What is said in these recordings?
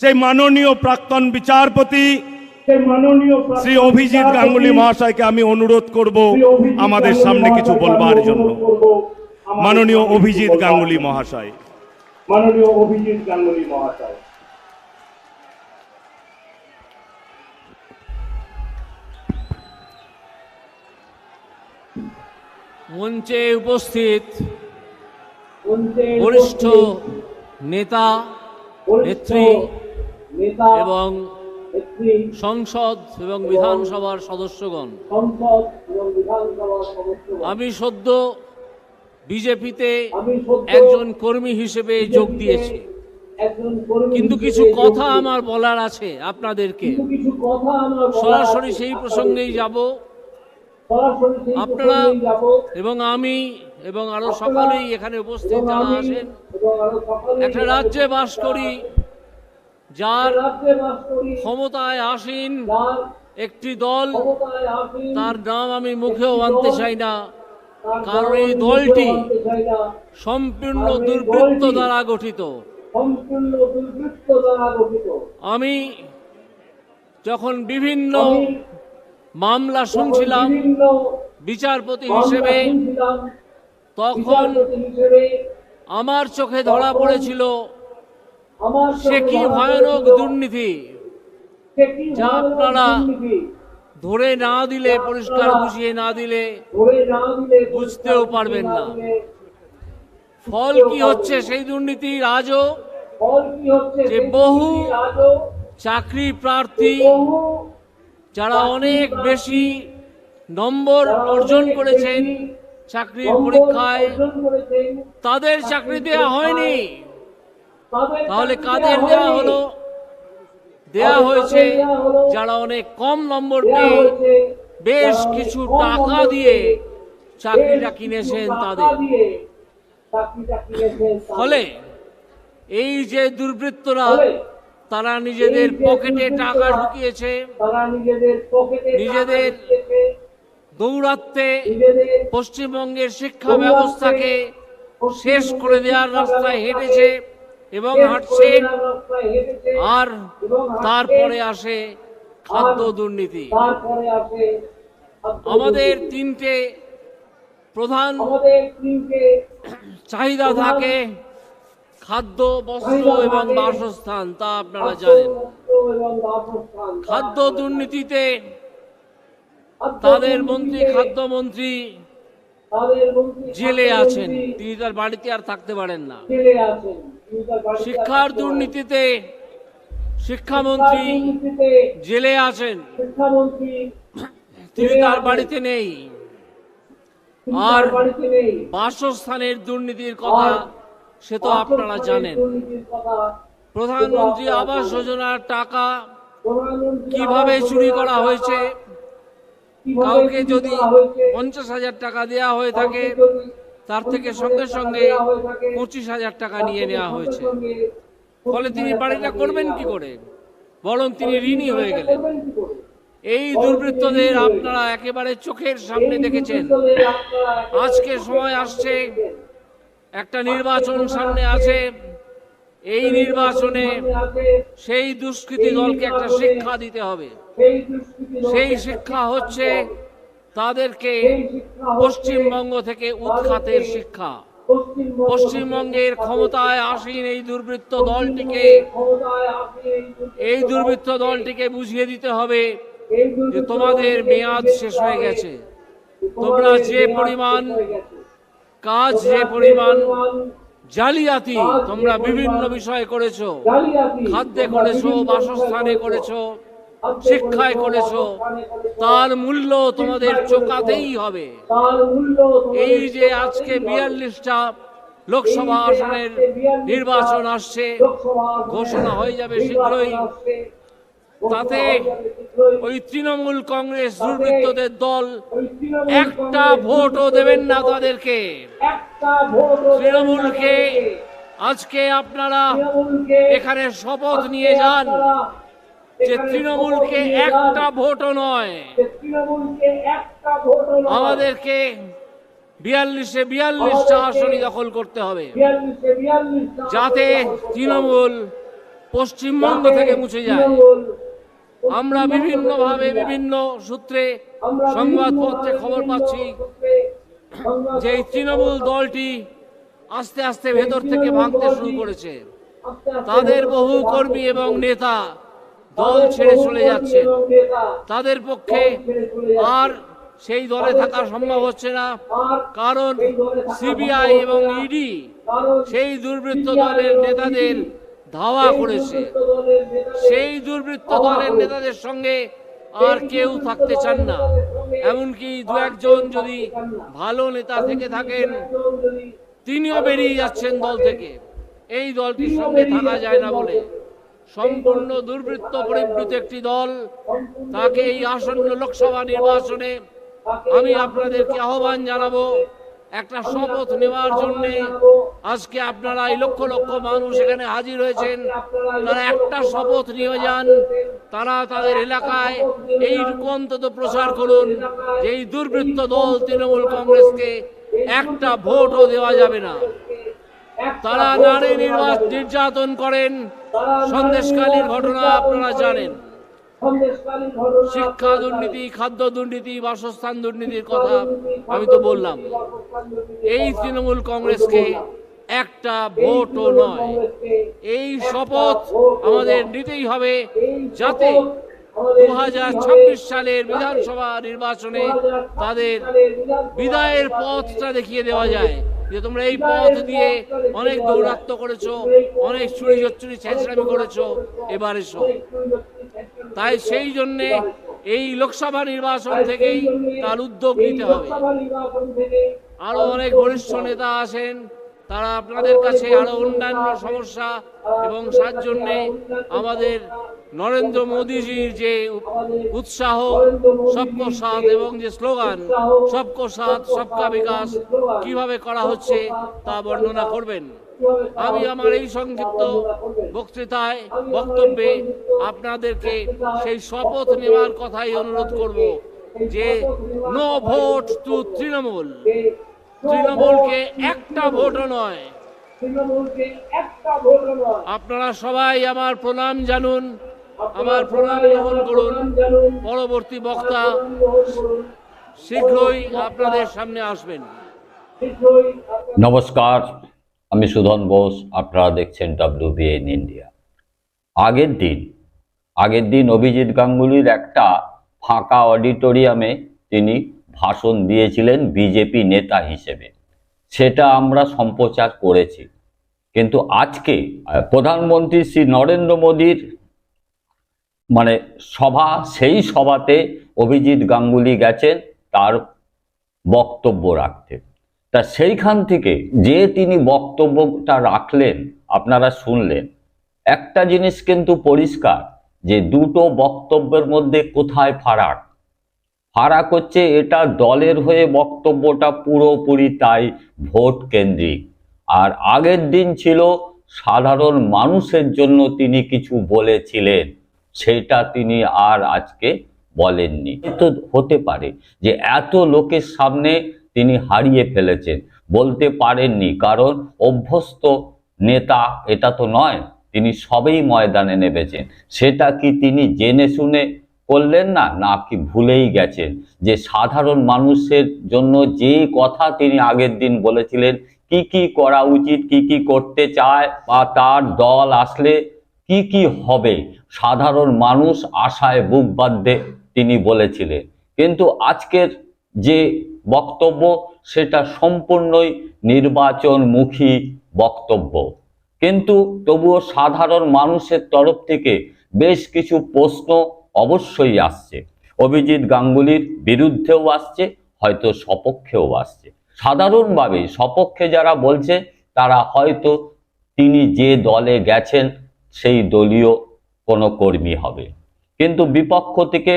সেই মাননীয় প্রাক্তন বিচারপতি সেই মাননীয় প্রাক্তন শ্রী অভিজিৎ গাঙ্গুলি মহাশয়কে আমি অনুরোধ করব আমাদের সামনে কিছু বলবার জন্য। মাননীয় অভিজিৎ গাঙ্গুলি মহাশয়। মাননীয় অভিজিৎ গাঙ্গুলি মহাশয়। মঞ্চে উপস্থিত বরিষ্ঠ নেতা নেত্রী নেতা এবং সংসদ এবং বিধানসভার সদস্যগণ। আমি সদ্য বিজেপিতে একজন কর্মী হিসেবে যোগ দিয়েছি। কিন্তু কিছু কথা আমার বলার আছে আপনাদেরকে। সরাসরি সেই প্রসঙ্গেই যাব। আপনারা এবং আমি এবং আরও সকলেই এখানে উপস্থিত যারা আছেন। একটা রাজ্যে বাস করি। যার ক্ষমতায় আসীন একটি দল তার নাম আমি মুখেও আনতে চাই না। কারণ এই দলটি। সম্পূর্ণ দুর্বৃত্ত দ্বারা গঠিত। আমি যখন বিভিন্ন মামলা শুনছিলাম বিচারপতি হিসেবে তখন আমার চোখে ধরা পড়েছিল সে কি ভয়ানক দুর্নীতি? যা আপনারা ধরে না দিলে পরিষ্কার বুঝিয়ে না দিলে বুঝতেও পারবেন না। ফল কি হচ্ছে সেই দুর্নীতির আজও? যে বহু চাকরি প্রার্থী যারা অনেক বেশি নম্বর অর্জন করেছেন চাকরির পরীক্ষায় তাদের চাকরি দেওয়া হয়নি। তাহলে কাদের দেওয়া দেয়া হলো দেয়া হয়েছে? যারা অনেক কম নম্বর পেয়ে বেশ কিছু টাকা দিয়ে চাকরিটা কিনেছেন তাদের। ফলে এই যে দুর্বৃত্তরা তারা নিজেদের পকেটে টাকা ঢুকিয়েছে নিজেদের দৌড়াতে পশ্চিমবঙ্গের শিক্ষা ব্যবস্থাকে শেষ করে দেওয়ার রাস্তায় হেঁটেছে এবং শেষ করে হাঁটছে দেওয়ার রাস্তায় হেঁটেছে আর তারপরে আসে খাদ্য দুর্নীতি। আমাদের তিনটে প্রধান চাহিদা থাকে খাদ্য বস্ত্র এবং বাসস্থান তা আপনারা জানেন। খাদ্য দুর্নীতিতে তাদের মন্ত্রী খাদ্যমন্ত্রী জেলে আছেন। তিনি তার বাড়িতে আর থাকতে পারেন না। শিক্ষার দুর্নীতিতে শিক্ষামন্ত্রী জেলে আছেন। তিনি তার বাড়িতে নেই। আর বাসস্থানের দুর্নীতির কথা সে তো আপনারা জানেন। প্রধানমন্ত্রী আবাস যোজনার টাকা কীভাবে চুরি করা হয়েছে? কাউকে যদি পঞ্চাশ হাজার টাকা দেওয়া হয়ে থাকে তার থেকে সঙ্গে সঙ্গে পঁচিশ হাজার টাকা নিয়ে নেওয়া হয়েছে ফলে তিনি বাড়িটা করবেন কি করে বরং তিনি ঋণী হয়ে গেলেন? এই দুর্বৃত্তদের আপনারা একেবারে চোখের সামনে দেখেছেন আজকে সময় আসছে, একটা নির্বাচন সামনে আছে এই নির্বাচনে সেই দুষ্কৃতী দলকে একটা শিক্ষা দিতে হবে সেই শিক্ষা হচ্ছে। তাদেরকে পশ্চিমবঙ্গ থেকে উৎখাতের শিক্ষা। পশ্চিমবঙ্গের ক্ষমতায় আসীন এই দুর্বৃত্ত দলটিকে। এই দুর্বৃত্ত দলটিকে বুঝিয়ে দিতে হবে যে তোমাদের মেয়াদ শেষ হয়ে গেছে। তোমরা যে পরিমাণ। কাজ যে পরিমাণ জালিয়াতি তোমরা বিভিন্ন বিষয়ে করেছ। খাদ্যে করেছ বাসস্থানে করেছ। শিক্ষায় করেছ তার মূল্য তোমাদের চোকাতেই হবে। এই যে আজকে বিয়াল্লিশটা লোকসভা আসনের আজকে 42 টা নির্বাচন আসছে ঘোষণা হয়ে যাবে শীঘ্রই। তাতে। ওই তৃণমূল কংগ্রেস দুর্বৃত্তদের দল একটা ভোটও দেবেন না তাদেরকে। তৃণমূলকে আজকে আপনারা এখানে শপথ নিয়ে যান। যে তৃণমূলকে একটা ভোটও নয়। আমাদেরকে বিয়াল্লিশে বিয়াল্লিশটা আসনই দখল করতে হবে। যাতে। তৃণমূল পশ্চিমবঙ্গ থেকে মুছে যায়। আমরা বিভিন্নভাবে বিভিন্ন সূত্রে সংবাদপত্রে খবর পাচ্ছি যে এই তৃণমূল দলটি আস্তে আস্তে ভেতর থেকে ভাঙতে শুরু করেছে। তাদের বহু কর্মী এবং নেতা দল ছেড়ে চলে যাচ্ছে। তাদের পক্ষে আর সেই দলে থাকা সম্ভব হচ্ছে না। কারণ সিবিআই এবং ইডি সেই দুর্বৃত্ত দলের নেতাদের ধাওয়া করেছে। সেই দুর্বৃত্ত দলের নেতাদের সঙ্গে আর কেউ থাকতে চান না। এমনকি দু একজন যদি ভালো নেতা থেকে থাকেন তিনিও বেরিয়ে যাচ্ছেন দল থেকে। এই দলটির সঙ্গে থাকা যায় না বলে। সম্পূর্ণ দুর্বৃত্ত পরিবৃত একটি দল তাকে এই আসন্ন লোকসভা নির্বাচনে আমি আপনাদেরকে আহ্বান জানাব, একটা শপথ নেওয়ার জন্য আজকে আপনারা এই লক্ষ লক্ষ মানুষ এখানে হাজির হয়েছেন, তারা একটা শপথ নিয়ে যান, তারা তাদের এলাকায় এইটুকু অন্তত প্রচার করুন যে এই দুর্বৃত্ত দল তৃণমূল কংগ্রেসকে একটা ভোটও দেওয়া যাবে না। তারা নারী নির্যাতন করেন। সন্দেশকালীর ঘটনা আপনারা জানেন। শিক্ষা দুর্নীতি, খাদ্য দুর্নীতি, বাসস্থান দুর্নীতির কথা আমি তো বললাম। এই তৃণমূল কংগ্রেসকে একটা ভোটও নয়। এই শপথ আমাদের নিতেই হবে যাতে দু হাজার ছাব্বিশ সালের বিধানসভা নির্বাচনে তাদের বিদায়ের পথটা দেখিয়ে দেওয়া যায়। যে তোমরা এই পথ দিয়ে অনেক দৌরাত্ম করেছ, অনেক চুরি চচ্চুরি ছেঁচড়ামি করেছ, এবার এসো। তাই সেই জন্যে এই লোকসভা নির্বাচন থেকেই তার উদ্যোগ নিতে হবে। আরও অনেক বরিষ্ঠ নেতা আছেন তারা আপনাদের কাছে আরও অন্যান্য সমস্যা এবং জন্যে আমাদের নরেন্দ্র মোদীজির যে উৎসাহ, সবকো সাথ এবং যে স্লোগান, সবকো সাথ, সবকা বিকাশ কীভাবে করা হচ্ছে তা বর্ণনা করবেন। আমি আমার এই সংক্ষিপ্ত বক্তৃতায়, বক্তব্যে আপনাদেরকে সেই শপথ নেওয়ার কথাই অনুরোধ করব যে নো ভোট টু তৃণমূল। তৃণমূলকে একটা ভোটও নয়। ভোট নয়। আপনারা সবাই আমার প্রণাম জানুন আমার প্রণাম গ্রহণ করুন। পরবর্তী বক্তা শীঘ্রই আপনাদের সামনে আসবেন। নমস্কার আমি সুধন বোস আপনারা দেখছেন ডাব্লিউবিএন ইন্ডিয়া আগের দিন আগের দিন অভিজিৎ গাঙ্গুলির একটা ফাঁকা অডিটোরিয়ামে তিনি ভাষণ দিয়েছিলেন বিজেপি নেতা হিসেবে। সেটা আমরা সম্প্রচার করেছি। কিন্তু আজকে প্রধানমন্ত্রী শ্রী নরেন্দ্র মোদীর মানে সভা, সেই সভাতে অভিজিৎ গাঙ্গুলি গেছেন, তার বক্তব্য রাখতে। তা সেইখান থেকে যে তিনি বক্তব্যটা রাখলেন, আপনারা শুনলেন, একটা জিনিস কিন্তু পরিষ্কার, যে দুটো বক্তব্যের মধ্যে কোথায় ফারাক? ফারাক হচ্ছে এটা দলের হয়ে বক্তব্যটা পুরোপুরি তাই ভোট কেন্দ্রিক। আর আগের দিন ছিল, সাধারণ মানুষের জন্য তিনি কিছু বলেছিলেন, সেটা তিনি আর আজকে বলেননি। তো হতে পারে যে এত লোকের সামনে তিনি হারিয়ে ফেলেছেন, বলতে পারেননি, কারণ অভ্যস্ত নেতা এটা তো নয়, তিনি সবেই ময়দানে নেমেছেন। সেটা কি তিনি জেনে শুনে করলেন না? না, কি ভুলেই গেছেন। যে সাধারণ মানুষের জন্য যে কথা তিনি আগের দিন বলেছিলেন, কি কি করা উচিত, কি কি করতে চায় বা তার দল আসলে কি কি হবে, সাধারণ মানুষ আশায় বুক বাঁধতে তিনি বলেছিলেন। কিন্তু আজকের যে বক্তব্য, সেটা সম্পূর্ণই নির্বাচনমুখী বক্তব্য। কিন্তু তবুও সাধারণ মানুষের তরফ থেকে বেশ কিছু প্রশ্ন অবশ্যই আসছে। অভিজিৎ গাঙ্গুলির বিরুদ্ধেও আসছে, হয়তো সপক্ষেও আসছে। সাধারণভাবে সপক্ষে যারা বলছে, তারা হয়তো তিনি যে দলে গেছেন, সেই দলীয় কোনো কর্মী হবে। কিন্তু বিপক্ষ থেকে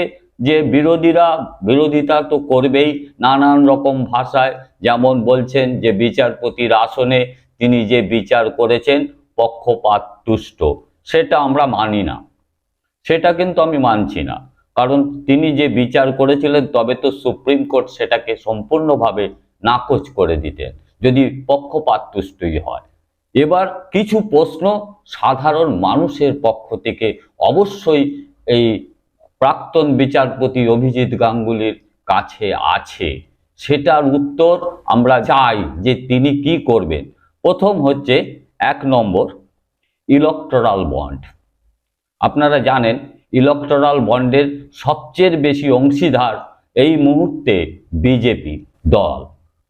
যে বিরোধীরা, বিরোধিতা তো করবেই নানান রকম ভাষায়। যেমন বলছেন যে বিচারপতির আসনে তিনি যে বিচার করেছেন পক্ষপাত তুষ্ট সেটা আমরা মানি না। সেটা কিন্তু আমি মানছি না। কারণ তিনি যে বিচার করেছিলেন, তবে তো সুপ্রিম কোর্ট সেটাকে সম্পূর্ণভাবে নাকচ করে দিতেন, যদি পক্ষপাত তুষ্টই হয়। এবার কিছু প্রশ্ন সাধারণ মানুষের পক্ষ থেকে অবশ্যই এই প্রাক্তন বিচারপতি অভিজিৎ গাঙ্গুলির কাছে আছে। সেটার উত্তর আমরা চাই যে তিনি কি করবেন। প্রথম হচ্ছে এক নম্বর ইলেকট্রাল বন্ড আপনারা জানেন ইলেকট্রাল বন্ডের সবচেয়ে বেশি অংশীদার এই মুহূর্তে বিজেপি দল।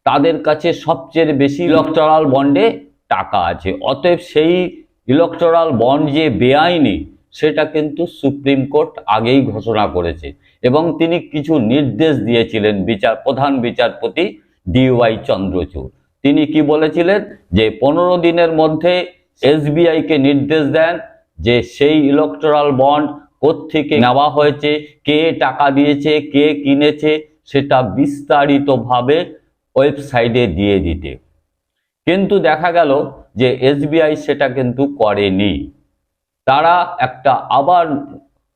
তাদের কাছে সবচেয়ে বেশি ইলেকট্রাল বন্ডে টাকা আছে। অতএব সেই ইলেকট্রাল বন্ড যে বেআইনি, সেটা কিন্তু সুপ্রিম কোর্ট আগেই ঘোষণা করেছে এবং তিনি কিছু নির্দেশ দিয়েছিলেন বিচার, প্রধান বিচারপতি ডিওয়াই চন্দ্রচূড়। তিনি কি বলেছিলেন? যে পনেরো দিনের মধ্যে এসবিআইকে নির্দেশ দেন যে সেই ইলেকট্রাল বন্ড কোত্থেকে নেওয়া হয়েছে, কে টাকা দিয়েছে, কে কিনেছে, সেটা বিস্তারিতভাবে ওয়েবসাইটে দিয়ে দিতে। কিন্তু দেখা গেল যে এসবিআই সেটা কিন্তু করেনি। তারা একটা আবার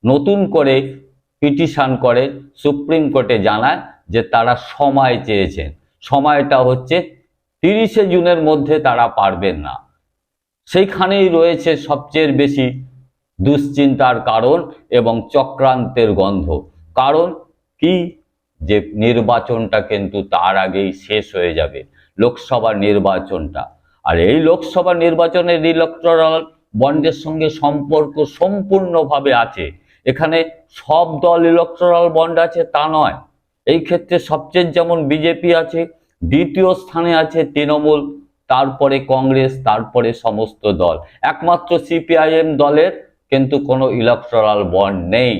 নতুন করে পিটিশন করে সুপ্রিম কোর্টে জানায় যে তারা সময় চেয়েছেন। সময়টা হচ্ছে তিরিশে জুনের মধ্যে তারা পারবেন না। সেইখানেই রয়েছে সবচেয়ে বেশি দুশ্চিন্তার কারণ এবং চক্রান্তের গন্ধ। কারণ কি? যে নির্বাচনটা কিন্তু তার আগেই শেষ হয়ে যাবে লোকসভা নির্বাচনটা। আর এই লোকসভা নির্বাচনের ইলেকট্রাল বন্ডের সঙ্গে সম্পর্ক সম্পূর্ণভাবে আছে। এখানে সব দল ইলেকট্রাল বন্ড আছে, তা নয়। এই ক্ষেত্রে সবচেয়ে যেমন বিজেপি আছে, দ্বিতীয় স্থানে আছে তৃণমূল তারপরে কংগ্রেস, তারপরে সমস্ত দল। একমাত্র সিপিআইএম দলের কিন্তু কোনো ইলেকট্রাল বন্ড নেই।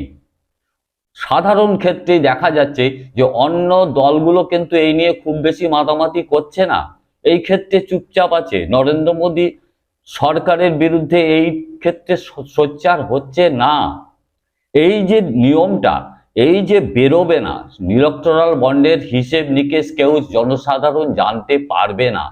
সাধারণ ক্ষেত্রেই দেখা যাচ্ছে যে অন্য দলগুলো কিন্তু এই নিয়ে খুব বেশি মাতামাতি করছে না। এই ক্ষেত্রে চুপচাপ আছে। নরেন্দ্র মোদী সরকারের বিরুদ্ধে এই ক্ষেত্রে সোচ্চার হচ্ছে না। এই যে নিয়মটা, এই যে বেরোবে না ইলেকট্রাল বন্ডের হিসেব নিকেশ কেউ জনসাধারণ জানতে পারবে না।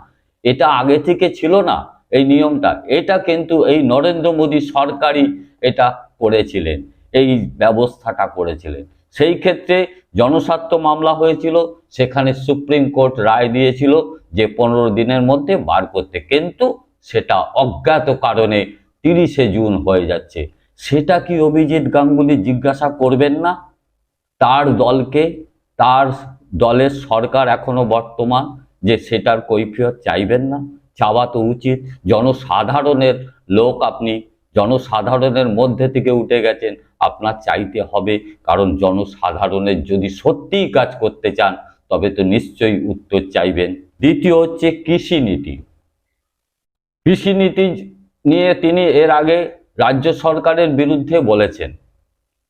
এটা আগে থেকে ছিল না এই নিয়মটা। এটা কিন্তু এই নরেন্দ্র মোদী সরকারই এটা করেছিলেন, এই ব্যবস্থাটা করেছিলেন। সেই ক্ষেত্রে জনস্বার্থ মামলা হয়েছিল, সেখানে সুপ্রিম কোর্ট রায় দিয়েছিল যে পনেরো দিনের মধ্যে বার করতে। কিন্তু সেটা অজ্ঞাত কারণে তিরিশে জুন হয়ে যাচ্ছে। সেটা কি অভিজিৎ গাঙ্গুলি জিজ্ঞাসা করবেন না? তার দলকে, তার দলের সরকার এখনও বর্তমান যে সেটার কৈফিয়ত চাইবেন না। চাওয়া তো উচিত। জনসাধারণের লোক আপনি, জনসাধারণের মধ্যে থেকে উঠে গেছেন, আপনার চাইতে হবে। কারণ জনসাধারণের যদি সত্যিই কাজ করতে চান, তবে তো নিশ্চয়ই উত্তর চাইবেন। দ্বিতীয় হচ্ছে কৃষি নীতি। কৃষি নীতি নিয়ে তিনি এর আগে রাজ্য সরকারের বিরুদ্ধে বলেছেন।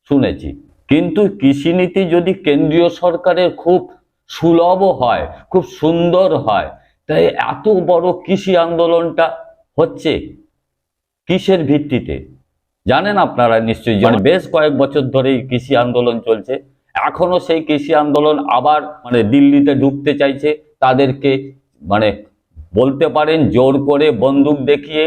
শুনেছি। কিন্তু কৃষিনীতি যদি কেন্দ্রীয় সরকারের খুব সুলভ হয় খুব সুন্দর হয়। তাই এত বড় কৃষি আন্দোলনটা হচ্ছে কিসের ভিত্তিতে? জানেন আপনারা নিশ্চয়ই জানেন বেশ কয়েক বছর ধরেই কৃষি আন্দোলন চলছে এখনও সেই কৃষি আন্দোলন আবার মানে দিল্লিতে ঢুকতে চাইছে তাদেরকে মানে বলতে পারেন জোর করে বন্দুক দেখিয়ে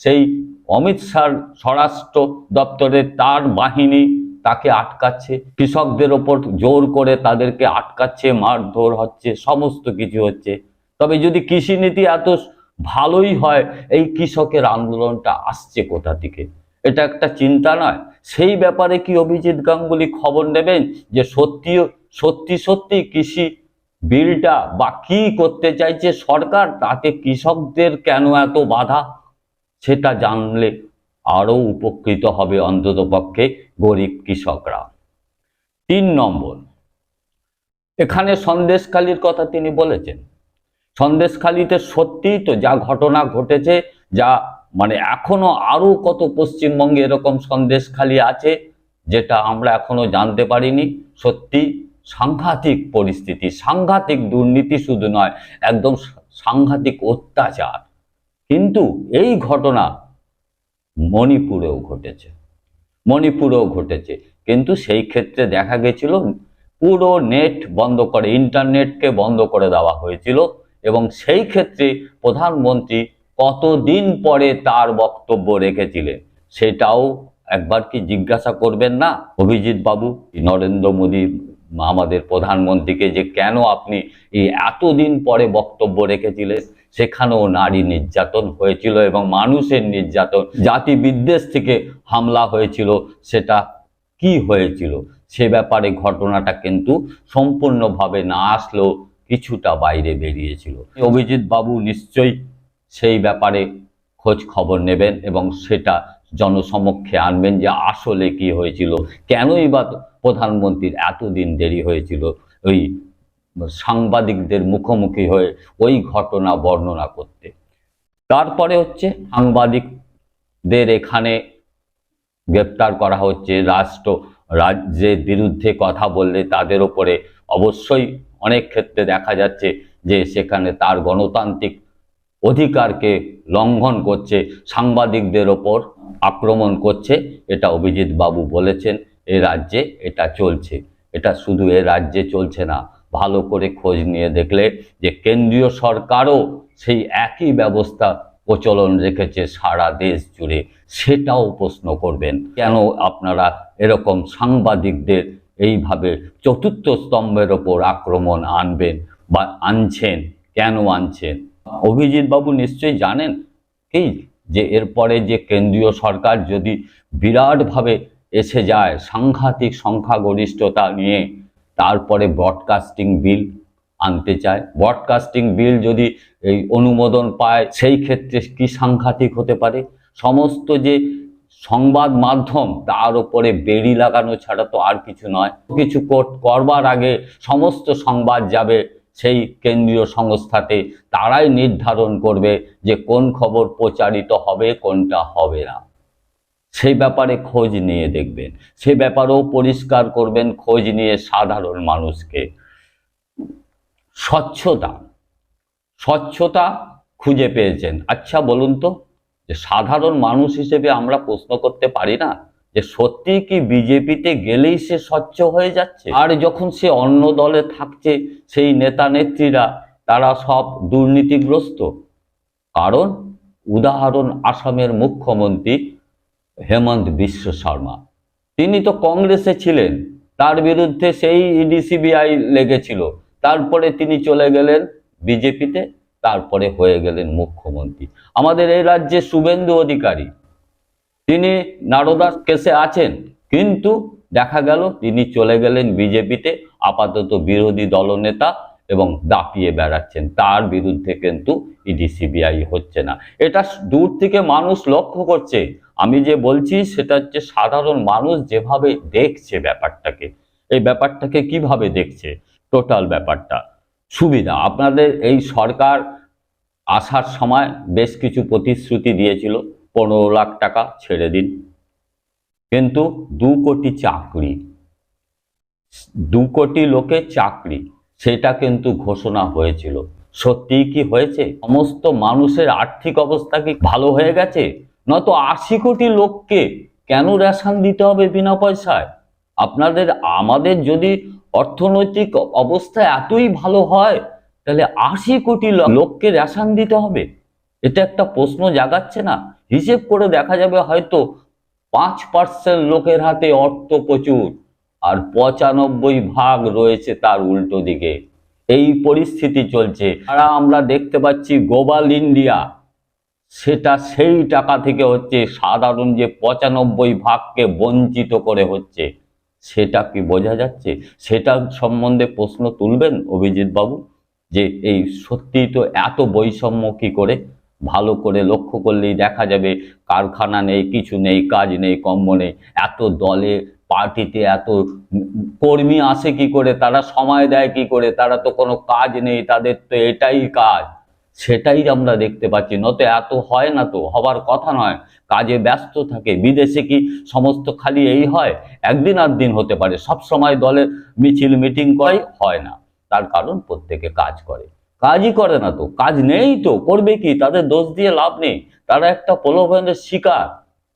সেই অমিত শাহ স্বরাষ্ট্র দপ্তরের তার বাহিনী তাকে আটকাচ্ছে, কৃষকদের ওপর জোর করে তাদেরকে আটকাচ্ছে, মারধর হচ্ছে, সমস্ত কিছু হচ্ছে। তবে যদি কৃষি নীতি এত ভালোই হয়, এই কৃষকের আন্দোলনটা আসছে কোথা থেকে? এটা একটা চিন্তা নয়। সেই ব্যাপারে কি অভিজিৎ গাঙ্গুলি খবর নেবেন যে সত্যি সত্যি সত্যি কৃষি বিলটা বা কি করতে চাইছে সরকার? তাতে কৃষকদের কেন এত বাধা? সেটা জানলে আরও উপকৃত হবে অন্ততপক্ষে। গরিব কৃষকরা। তিন নম্বর, এখানে সন্দেশখালির কথা তিনি বলেছেন। সন্দেশখালিতে সত্যিই তো যা ঘটনা ঘটেছে, যা মানে এখনও আরও কত পশ্চিমবঙ্গে এরকম সন্দেশখালি আছে, যেটা আমরা এখনও জানতে পারিনি। সত্যি সাংঘাতিক পরিস্থিতি, সাংঘাতিক দুর্নীতি শুধু নয়, একদম সাংঘাতিক অত্যাচার। কিন্তু এই ঘটনা মণিপুরেও ঘটেছে। মণিপুরেও ঘটেছে। কিন্তু সেই ক্ষেত্রে দেখা গেছিল, পুরো নেট বন্ধ করে, ইন্টারনেটকে বন্ধ করে দেওয়া হয়েছিল এবং সেই ক্ষেত্রে প্রধানমন্ত্রী কতদিন পরে তার বক্তব্য রেখেছিলেন সেটাও একবার কি জিজ্ঞাসা করবেন না? অভিজিৎ বাবু, নরেন্দ্র মোদী আমাদের প্রধানমন্ত্রীকে যে কেন আপনি এতদিন পরে বক্তব্য রেখেছিলেন, সেখানেও নারী নির্যাতন হয়েছিল এবং মানুষের নির্যাতন, জাতি বিদ্বেষ থেকে হামলা হয়েছিল, সেটা কি হয়েছিল? সে ব্যাপারে ঘটনাটা কিন্তু সম্পূর্ণভাবে না আসলেও কিছুটা বাইরে বেরিয়েছিল। অভিজিৎ বাবু নিশ্চয়ই সেই ব্যাপারে খোঁজ খবর নেবেন এবং সেটা জনসমক্ষে আনবেন যে আসলে কি হয়েছিল? কেনই বা প্রধানমন্ত্রীর এতদিন দেরি হয়েছিল? ওই সাংবাদিকদের মুখোমুখি হয়ে ওই ঘটনা বর্ণনা করতে। তারপরে হচ্ছে সাংবাদিকদের এখানে গ্রেপ্তার করা হচ্ছে। রাষ্ট্র, রাজ্যের বিরুদ্ধে কথা বললে তাদের ওপরে অবশ্যই অনেক ক্ষেত্রে দেখা যাচ্ছে যে সেখানে তার গণতান্ত্রিক অধিকারকে লঙ্ঘন করছে সাংবাদিকদের ওপর। আক্রমণ করছে, এটা অভিজিৎ বাবু বলেছেন, এ রাজ্যে এটা চলছে। এটা শুধু এ রাজ্যে চলছে না, ভালো করে খোঁজ নিয়ে দেখলে যে কেন্দ্রীয় সরকারও সেই একই ব্যবস্থা প্রচলন রেখেছে সারা দেশ জুড়ে, সেটাও প্রশ্ন করবেন। কেন আপনারা এরকম সাংবাদিকদের এইভাবে চতুর্থ স্তম্ভের ওপর আক্রমণ আনবেন বা আনছেন? কেন আনছেন? অভিজিৎ বাবু নিশ্চয়ই জানেন, কি যে এরপরে যে কেন্দ্রীয় সরকার যদি বিরাটভাবে এসে যায়, সাংঘাতিক সংখ্যাগরিষ্ঠতা নিয়ে, তারপরে ব্রডকাস্টিং বিল আনতে চায়। ব্রডকাস্টিং বিল যদি এই অনুমোদন পায়, সেই ক্ষেত্রে কি সাংঘাতিক হতে পারে? সমস্ত যে সংবাদ মাধ্যম, তার উপরে বেড়ি লাগানো ছাড়া তো আর কিছু নয়। কিছু করবার আগে সমস্ত সংবাদ যাবে সেই কেন্দ্রীয় সংস্থাতে তারাই নির্ধারণ করবে যে কোন খবর প্রচারিত হবে, কোনটা হবে না। সেই ব্যাপারে খোঁজ নিয়ে দেখবেন। সে ব্যাপারেও পরিষ্কার করবেন, খোঁজ নিয়ে সাধারণ মানুষকে। স্বচ্ছতা স্বচ্ছতা খুঁজে পেয়েছেন। আচ্ছা বলুন তো, যে সাধারণ মানুষ হিসেবে আমরা প্রশ্ন করতে পারি না? যে সত্যি কি বিজেপিতে গেলেই সে স্বচ্ছ হয়ে যাচ্ছে? আর যখন সে অন্য দলে থাকছে, সেই নেতা নেত্রীরা, তারা সব দুর্নীতিগ্রস্ত। কারণ, উদাহরণ আসামের মুখ্যমন্ত্রী হেমন্ত বিশ্ব শর্মা। তিনি তো কংগ্রেসে ছিলেন, তার বিরুদ্ধে সেই ইডি সিবিআই লেগেছিল। তারপরে তিনি চলে গেলেন বিজেপিতে, তারপরে হয়ে গেলেন মুখ্যমন্ত্রী। আমাদের এই রাজ্যে শুভেন্দু অধিকারী তিনি নারদাস কেসে আছেন, কিন্তু দেখা গেল তিনি চলে গেলেন বিজেপিতে, আপাতত বিরোধী দলনেতা এবং দাপিয়ে বেড়াচ্ছেন। তার বিরুদ্ধে কিন্তু ইডি সিবিআই হচ্ছে না। এটা দূর থেকে মানুষ লক্ষ্য করছে। আমি যে বলছি সেটা হচ্ছে সাধারণ মানুষ যেভাবে দেখছে ব্যাপারটাকে, এই ব্যাপারটাকে কীভাবে দেখছে? টোটাল ব্যাপারটা। সুবিধা, আপনাদের এই সরকার আসার সময় বেশ কিছু প্রতিশ্রুতি দিয়েছিল। পনেরো লাখ টাকা ছেড়ে দিন। কিন্তু দু কোটি চাকরি, দু কোটি লোকের চাকরি, সেটা কিন্তু ঘোষণা হয়েছিল। সত্যি কি হয়েছে? সমস্ত মানুষের আর্থিক অবস্থা কি ভালো হয়ে গেছে? নয়তো আশি কোটি লোককে কেন রেশন দিতে হবে বিনা পয়সায়? আপনাদের, আমাদের যদি অর্থনৈতিক অবস্থা এতই ভালো হয়, তাহলে আশি কোটি লোককে রেশন দিতে হবে? এটা একটা প্রশ্ন জাগাচ্ছে না। হিসেব করে দেখা যাবে হয়তো পাঁচ পার্সেন্ট লোকের হাতে অর্থ প্রচুর, আর পঁচানব্বই ভাগ রয়েছে তার উল্টো দিকে। এই পরিস্থিতি চলছে। আর আমরা দেখতে পাচ্ছি গ্লোবাল ইন্ডিয়া, সেটা সেই টাকা থেকে হচ্ছে সাধারণ যে পঁচানব্বই ভাগকে বঞ্চিত করে হচ্ছে। সেটা কি বোঝা যাচ্ছে? সেটা সম্বন্ধে প্রশ্ন তুলবেন অভিজিৎ বাবু, যে এই সত্যিই তো এত বৈষম্য কি করে? ভালো করে লক্ষ্য করলেই দেখা যাবে কারখানা নেই, কিছু নেই, কাজ নেই কম্ম নেই। এত দলে পার্টিতে এত কর্মী আসে কি করে? তারা সময় দেয় কি করে? তারা তো কোনো কাজ নেই, তাদের তো এটাই কাজ। সেটাই আমরা দেখতে পাচ্ছি। নয়তো এত হয় না তো, হবার কথা নয়। কাজে ব্যস্ত থাকে। বিদেশে কি সমস্ত খালি এই হয়? একদিন আর দিন হতে পারে। সব সময় দলের মিছিল, মিটিং করাই হয় না। তার কারণ প্রত্যেকে কাজ করে। কাজই করে না তো, কাজ নেই তো, করবে কি? তাদের দোষ দিয়ে লাভ নেই। তারা একটা প্রলোভনের শিকার।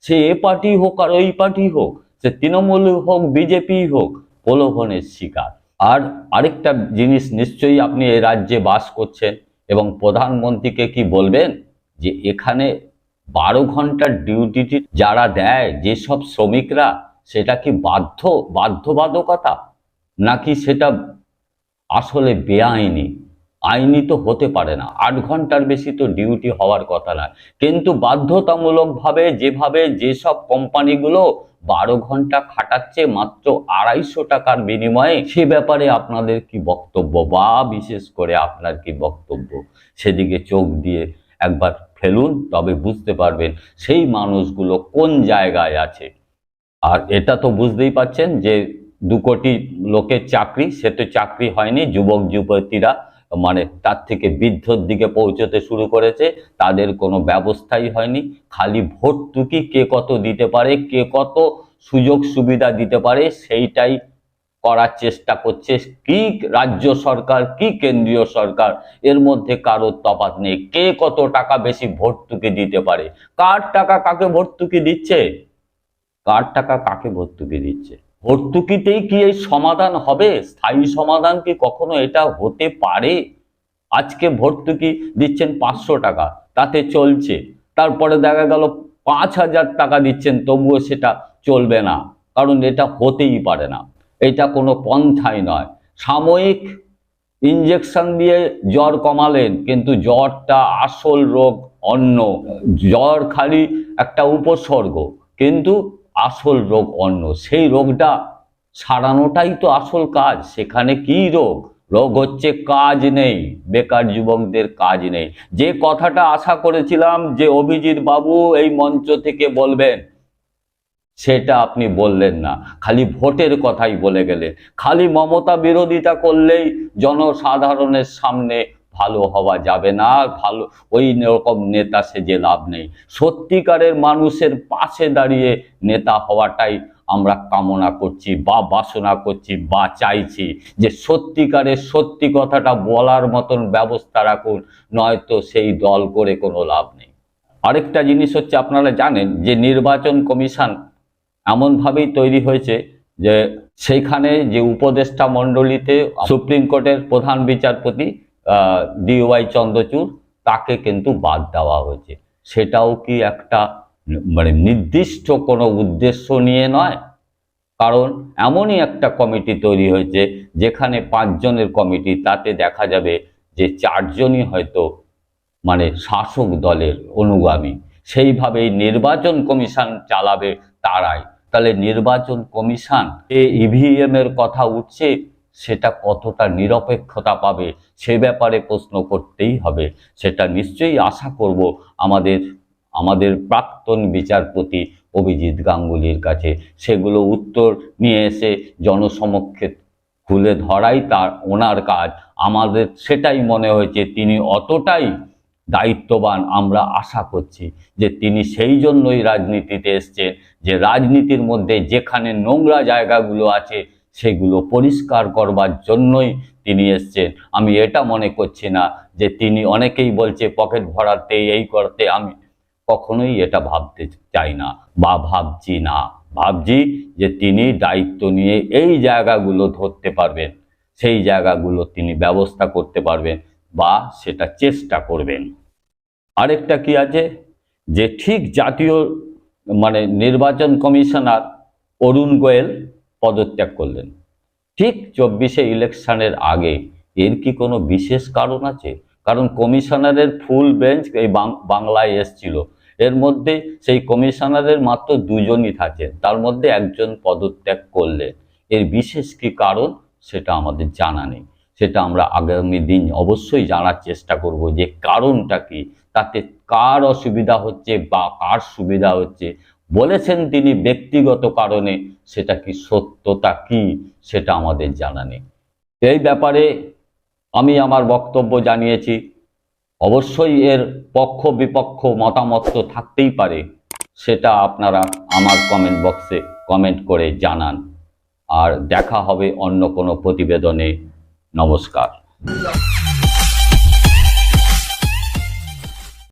সে এ পার্টি হোক আর ওই পার্টি হোক, সে তৃণমূল হোক, বিজেপি হোক, প্রলোভনের শিকার। আর আরেকটা জিনিস নিশ্চয়ই আপনি এই রাজ্যে বাস করছেন এবং প্রধানমন্ত্রীকে কি বলবেন? যে এখানে বারো ঘণ্টার ডিউটি যারা দেয়, যেসব শ্রমিকরা, সেটা কি বাধ্য, বাধ্যবাধকতা? নাকি সেটা আসলে বেআইনি? আইনি তো হতে পারে না। আট ঘণ্টার বেশি তো ডিউটি হওয়ার কথা না কিন্তু বাধ্যতামূলকভাবে যেভাবে যেসব কোম্পানিগুলো বারো ঘণ্টা খাটাচ্ছে মাত্র আড়াইশো টাকার বিনিময়ে, সে ব্যাপারে আপনাদের কি বক্তব্য? বা বিশেষ করে আপনার কি বক্তব্য? সেদিকে চোখ দিয়ে একবার ফেলুন, তবে বুঝতে পারবেন সেই মানুষগুলো কোন জায়গায় আছে। আর এটা তো বুঝতেই পাচ্ছেন যে দু কোটি লোকের চাকরি, সে তো চাকরি হয়নি যুবক যুবতীরা মানে তার থেকে বৃদ্ধর দিকে পৌঁছতে শুরু করেছে, তাদের কোনো ব্যবস্থাই হয়নি। খালি ভর্তুকি কে কত দিতে পারে, কে কত সুযোগ সুবিধা দিতে পারে, সেইটাই করার চেষ্টা করছে কি রাজ্য সরকার, কি কেন্দ্রীয় সরকার। এর মধ্যে কারোর তফাৎ নেই। কে কত টাকা বেশি ভর্তুকি দিতে পারে? কার টাকা কাকে ভর্তুকি দিচ্ছে? কার টাকা কাকে ভর্তুকি দিচ্ছে? ভর্তুকিতেই কি এই সমাধান হবে? স্থায়ী সমাধান কি কখনো এটা হতে পারে? আজকে ভর্তুকি দিচ্ছেন পাঁচশো টাকা, তাতে চলছে। তারপরে দেখা গেল পাঁচ হাজার টাকা দিচ্ছেন, তবুও সেটা চলবে না, কারণ এটা হতেই পারে না। এটা কোনো পন্থাই নয়। সাময়িক ইঞ্জেকশন দিয়ে জ্বর কমালেন, কিন্তু জ্বরটা আসল রোগ অন্য। জ্বর খালি একটা উপসর্গ, কিন্তু আসল রোগ অন্য। সেই রোগটা সারানোটাই তো আসল কাজ। সেখানে কি রোগ? রোগ হচ্ছে কাজ নেই। বেকার যুবকদের কাজ নেই। যে কথাটা আশা করেছিলাম যে অভিজিৎ বাবু এই মঞ্চ থেকে বলবেন, সেটা আপনি বললেন না। খালি ভোটের কথাই বলে গেলেন। খালি মমতা বিরোধিতা করলেই জনসাধারণের সামনে ভালো হওয়া যাবে না, ভালো, ওই রকম নেতা সেজে লাভ নেই। সত্যিকারের মানুষের পাশে দাঁড়িয়ে নেতা হওয়াটাই আমরা কামনা করছি বা বাসনা করছি বা চাইছি যে সত্যিকারের সত্যি কথাটা বলার মতন ব্যবস্থা রাখুন, নয়তো সেই দল করে কোনো লাভ নেই। আরেকটা জিনিস হচ্ছে আপনারা জানেন যে নির্বাচন কমিশন এমনভাবেই তৈরি হয়েছে যে সেইখানে যে উপদেষ্টা মণ্ডলীতে সুপ্রিম কোর্টের প্রধান বিচারপতি ডিওয়াই চন্দ্রচূড় তাকে কিন্তু বাদ দেওয়া হয়েছে। সেটাও কি একটা মানে নির্দিষ্ট কোনো উদ্দেশ্য নিয়ে নয়? কারণ এমনই একটা কমিটি তৈরি হয়েছে, যেখানে পাঁচজনের কমিটি, তাতে দেখা যাবে যে চারজনই হয়তো মানে শাসক দলের অনুগামী। সেইভাবেই নির্বাচন কমিশন চালাবে তারাই। তাহলে নির্বাচন কমিশন এ ইভিএম এর কথা উঠছে সেটা কতটা নিরপেক্ষতা পাবে সে ব্যাপারে প্রশ্ন করতেই হবে। সেটা নিশ্চয়ই আশা করব আমাদের আমাদের প্রাক্তন বিচারপতি অভিজিৎ গাঙ্গুলির কাছে। সেগুলো উত্তর নিয়ে এসে জনসমক্ষে খুলে ধরাই তার, ওনার কাজ। আমাদের সেটাই মনে হয়েছে, তিনি অতটাই দায়িত্ববান আমরা আশা করছি যে তিনি সেই জন্যই রাজনীতিতে এসছেন, যে রাজনীতির মধ্যে যেখানে নোংরা জায়গাগুলো আছে সেগুলো পরিষ্কার করবার জন্যই তিনি এসছেন। আমি এটা মনে করছি না যে তিনি অনেকেই বলছে, পকেট ভরাতে, এই করতে। আমি কখনোই এটা ভাবতে চাই না বা ভাবছি না। ভাবছি যে তিনি দায়িত্ব নিয়ে এই জায়গাগুলো ধরতে পারবেন, সেই জায়গাগুলো তিনি ব্যবস্থা করতে পারবেন বা সেটা চেষ্টা করবেন। আরেকটা কি আছে? যে ঠিক জাতীয় মানে নির্বাচন কমিশনার অরুণ গোয়েল পদত্যাগ করলেন। ঠিক চব্বিশে ইলেকশনের আগে এর কি কোনো বিশেষ কারণ আছে? কারণ কমিশনারের ফুল বেঞ্চ এই বাংলায় এসছিল। এর মধ্যে সেই কমিশনারের মাত্র দুজনই থাকেন। তার মধ্যে একজন পদত্যাগ করলেন। এর বিশেষ কি কারণ? সেটা আমাদের জানা নেই। সেটা আমরা আগামী দিন অবশ্যই জানার চেষ্টা করব যে কারণটা কি? তাতে কার অসুবিধা হচ্ছে বা কার সুবিধা হচ্ছে? বলেছেন তিনি ব্যক্তিগত কারণে, সেটা কি সত্যতা কি, সেটা আমাদের জানা নেই। এই ব্যাপারে আমি আমার বক্তব্য জানিয়েছি, অবশ্যই এর পক্ষ বিপক্ষ মতামত তো থাকতেই পারে, সেটা আপনারা আমার কমেন্ট বক্সে কমেন্ট করে জানান। আর দেখা হবে অন্য কোনো প্রতিবেদনে। নমস্কার।